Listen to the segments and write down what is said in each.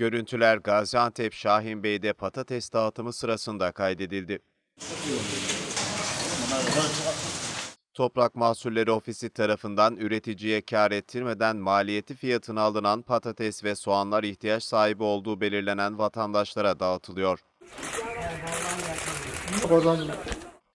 Görüntüler Gaziantep Şahinbey'de patates dağıtımı sırasında kaydedildi. Toprak Mahsulleri Ofisi tarafından üreticiye kar ettirmeden maliyeti fiyatına alınan patates ve soğanlar ihtiyaç sahibi olduğu belirlenen vatandaşlara dağıtılıyor.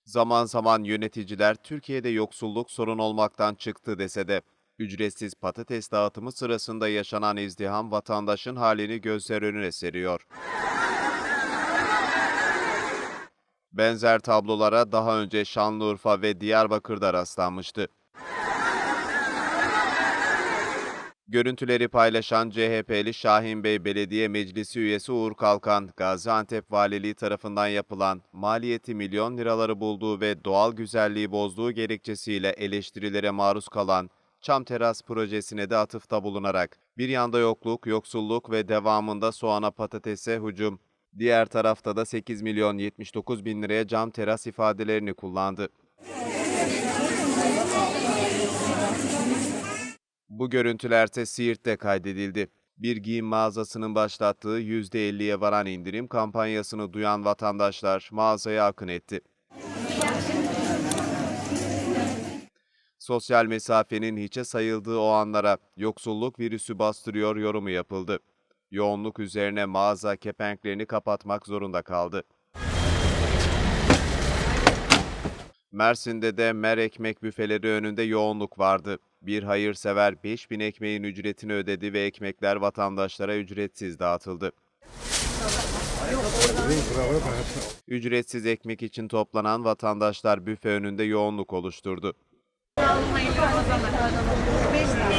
Zaman zaman yöneticiler Türkiye'de yoksulluk sorun olmaktan çıktı dese de ücretsiz patates dağıtımı sırasında yaşanan izdiham vatandaşın halini gözler önüne seriyor. Benzer tablolara daha önce Şanlıurfa ve Diyarbakır'da rastlanmıştı. Görüntüleri paylaşan CHP'li Şahin Bey Belediye Meclisi üyesi Uğur Kalkan, Gaziantep Valiliği tarafından yapılan maliyeti milyon liraları bulduğu ve doğal güzelliği bozduğu gerekçesiyle eleştirilere maruz kalan Çam Teras projesine de atıfta bulunarak bir yanda yokluk, yoksulluk ve devamında soğana patatese hücum, diğer tarafta da 8 milyon 79 bin liraya cam teras ifadelerini kullandı. Bu görüntülerde Siirt'te kaydedildi. Bir giyim mağazasının başlattığı %50'ye varan indirim kampanyasını duyan vatandaşlar mağazaya akın etti. Sosyal mesafenin hiçe sayıldığı o anlara yoksulluk virüsü bastırıyor yorumu yapıldı. Yoğunluk üzerine mağaza kepenklerini kapatmak zorunda kaldı. Mersin'de de mer ekmek büfeleri önünde yoğunluk vardı. Bir hayırsever 5000 ekmeğin ücretini ödedi ve ekmekler vatandaşlara ücretsiz dağıtıldı. Ücretsiz ekmek için toplanan vatandaşlar büfe önünde yoğunluk oluşturdu. Ich bin nicht